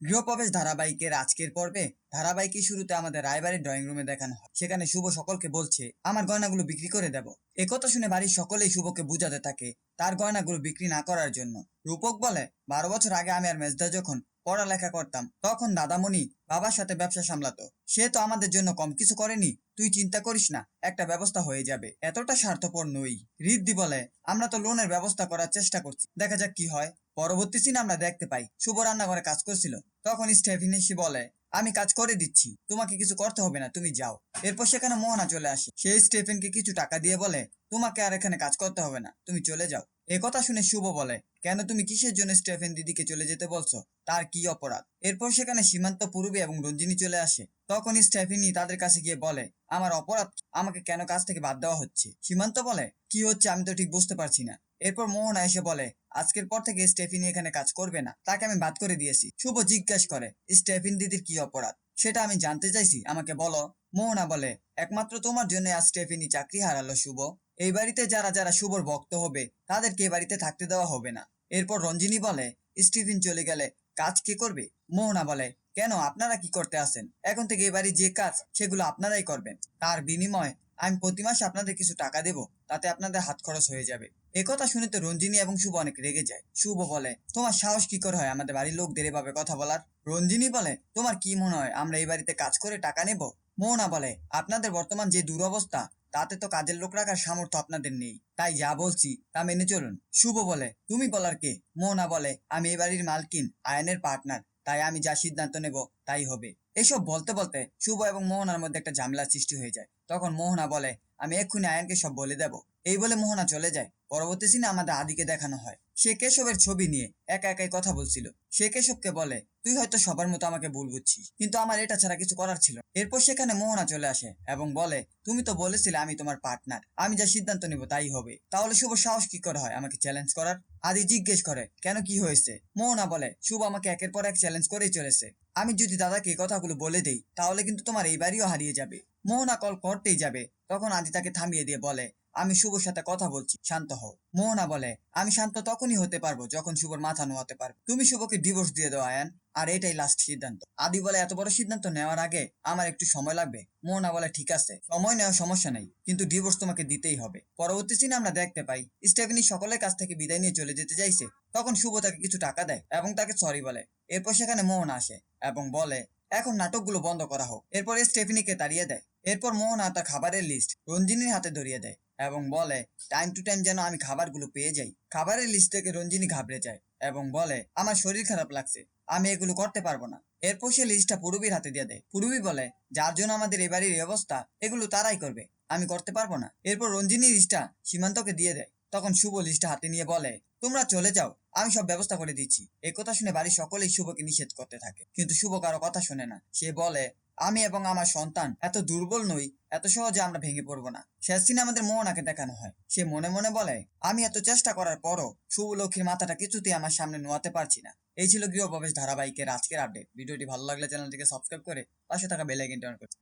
গৃহপ্রবেশ ধারাবাহিকের আজকের পর্বে ধারাবাহিকের শুরুতে আমাদের রায়বাড়ির ড্রয়িং রুমে দেখানো হয়। সেখানে শুভ সকলকে বলছে, আমার গয়নাগুলো বিক্রি করে দেব। একথা শুনে বাড়ির সকলেই শুভকে বুঝাতে থাকে তার গয়নাগুলো বিক্রি না করার জন্য। রূপক বলে, বারো বছর আগে আমি আর মেজদা যখন পড়ালেখা করতাম, তখন দাদামণি বাবার সাথে ব্যবসা সামলাতো। সে তো আমাদের জন্য কম কিছু করেনি, তুই চিন্তা করিস না, একটা ব্যবস্থা হয়ে যাবে। এতটা স্বার্থপর নই। রিদ্ধি বলে, আমরা তো লোনের ব্যবস্থা করার চেষ্টা করছি, দেখা যাক কি হয়। পরবর্তী সিনে আমরা দেখতে পাই। শুভ রান্নাঘরে কাজ করছিল। তখন স্টেফিন এসে বলে, আমি কাজ করে দিচ্ছি। তোমাকে কিছু করতে হবে না, তুমি যাও। এরপর সেখানে মোহনা চলে আসে। সে স্টেফেনকে কিছু টাকা দিয়ে বলে, তোমাকে আর এখানে কাজ করতে হবে না, তুমি চলে যাও। এ কথা শুনে শুভ বলে, কেন তুমি কিসের জন্য স্টেফেন দিদিকে চলে যেতে বলছো? তার কি অপরাধ? এরপর সেখানে সীমান্ত পূর্বী এবং রঞ্জিনী চলে আসে। তখন স্টেফিনি তাদের কাছে গিয়ে বলে, আমার অপরাধ? আমাকে কেন কাজ থেকে বাদ দেওয়া হচ্ছে? সীমান্ত বলে, কি হচ্ছে আমি তো ঠিক বুঝতে পারছি না। এরপর মোহনা এসে বলে, আজকের পর থেকে স্টেফিনি এখানে কাজ করবে না। তাকে আমি বাদ করে দিয়েছি। শুভ জিজ্ঞাসা করে, স্টেফিন দিদির কি অপরাধ? সেটা আমি জানতে চাইছি। আমাকে বলো। মোহনা বলে, একমাত্র তোমার জন্য আজ স্টেফিনি চাকরি হারালো, শুভ। এই বাড়িতে যারা যারা শুভর ভক্ত হবে, তাদেরকে এই বাড়িতে থাকতে দেওয়া হবে না। এরপর রঞ্জিনী বলে, স্টিফিন চলে গেলে কাজ কে করবে? মোহনা বলে, কেন? আপনারা কি করতে আসেন? এখন থেকে এই বাড়ির যে কাজ, সেগুলো আপনারাই করবেন। তার বিনিময়ে আমি প্রতি মাসে আপনাদের কিছু টাকা দেব। তাতে আপনাদের হাত খরচ হয়ে যাবে। একথা শুনে তো রঞ্জিনী এবং শুভ অনেক রেগে যায়। শুভ বলে, তোমার সাহস কি করে হয় আমাদের বাড়ির লোকদের এভাবে কথা বলার? রঞ্জিনী বলে, তোমার কি মনে হয় আমরা এই বাড়িতে কাজ করে টাকা নেব? মোহনা বলে, আপনাদের বর্তমান যে দুরবস্থা, তাতে তো কাজের লোক রাখার সামর্থ্য আপনাদের নেই। তাই যা বলছি তা মেনে চলুন। শুভ বলে, তুমি বলার কে? মোহনা বলে, আমি এই বাড়ির মালকিন, আয়নের পার্টনার। তাই আমি যা সিদ্ধান্ত নেব তাই হবে। এসব বলতে বলতে শুভ এবং মোহনার মধ্যে একটা ঝামেলার সৃষ্টি হয়ে যায়। তখন মোহনা বলে, আমি এক্ষুনি আয়নকে সব বলে দেব। এই বলে মোহনা চলে যায়। পরবর্তী সিনে আমাদের আদিকে দেখানো হয়। সে কেশবের ছবি নিয়ে একা একাই কথা বলছিল। সে কেশবকে বলে, তুই হয়তো সবার মতো আমাকে ভুল বুঝছিস, কিন্তু আমার এটা ছাড়া কিছু করার ছিল এরপর সেখানে মোহনা চলে আসে এবং বলে, তুমি তো বলেছিলে আমি তোমার পার্টনার আমি যা সিদ্ধান্ত নিব তাই হবে। তাহলে শুভ সাহস কি করে হয় আমাকে চ্যালেঞ্জ করার? আদি জিজ্ঞেস করে, কেন কি হয়েছে? মোহনা বলে, শুভ আমাকে একের পর এক চ্যালেঞ্জ করেই চলেছে। আমি যদি দাদাকে এই কথাগুলো বলে দেই, তাহলে কিন্তু তোমার এই বাড়িও হারিয়ে যাবে। মোহনা কল করতেই যাবে, তখন আদি তাকে থামিয়ে দিয়ে বলে, আমি শুভর সাথে কথা বলছি, শান্ত হও। মোহনা বলে, আমি শান্ত তখনই হতে পারব, যখন শুভর মাথা নোয়াতে পারব। তুমি শুভকে ডিভোর্স দিয়ে দাও, আয়ান। আর এটাই লাস্ট সিদ্ধান্ত। আদি বলে, এত বড় সিদ্ধান্ত নেওয়ার আগে আমার একটু সময় লাগবে? মোহনা বলে, ঠিক আছে, সময় নেওয়ার সমস্যা নেই, কিন্তু ডিভোর্স তোমাকে দিতেই হবে। পরবর্তী সিনে আমরা দেখতে পাই, স্টেফেনি সকলের কাছ থেকে বিদায় নিয়ে চলে যেতে চাইছে। তখন শুভ তাকে কিছু টাকা দেয় এবং তাকে সরি বলে। এরপর সেখানে মোহন আসে এবং বলে, এখন নাটকগুলো বন্ধ করা হোক। এরপর স্টেফিনিকে তাড়িয়ে দেয়। এরপর মোহনা তার খাবারের লিস্ট রঞ্জিনীর হাতে ধরিয়ে দেয়। এবং বলে টাইম টু টাইম যেন আমি খাবারগুলো পেয়ে যাই। খাবারের লিস্ট থেকে রঞ্জিনী ঘাবড়ে যায় এবং বলে, আমার শরীর খারাপ লাগছে, আমি এগুলো করতে পারব না। এরপর সে লিস্টটা পুরুবির হাতে দিয়ে দেয়। পুরুবি বলে, যার জন্য আমাদের এই বাড়ির অবস্থা, এগুলো তারাই করবে, আমি করতে পারব না। এরপর রঞ্জিনী লিস্টটা সীমান্তকে দিয়ে দেয়। তখন শুভ লিস্টটা হাতে নিয়ে বলে, তোমরা চলে যাও, আমি সব ব্যবস্থা করে দিচ্ছি। এই কথা শুনে বাড়ির সকলেই শুভকে নিষেধ করতে থাকে। কিন্তু শুভ কারও কথা শুনে না। সে বলে আমি এবং আমার সন্তান এত দুর্বল নই, এত সহজে আমরা ভেঙে পড়ব না। শেষ দিনে আমাদের মোহনাকে দেখানো হয়। সে মনে মনে বলে, আমি এত চেষ্টা করার পরও শুভ লক্ষ্মীর মাথাটা কিছুতেই আমার সামনে নোয়াতে পারছি না। এই ছিল গৃহপ্রবেশ ধারাবাহিকের আজকের আপডেট ভিডিওটি ভালো লাগলে চ্যানেলটিকে সাবস্ক্রাইব করে পাশে থাকা বেল আইকনটি করুন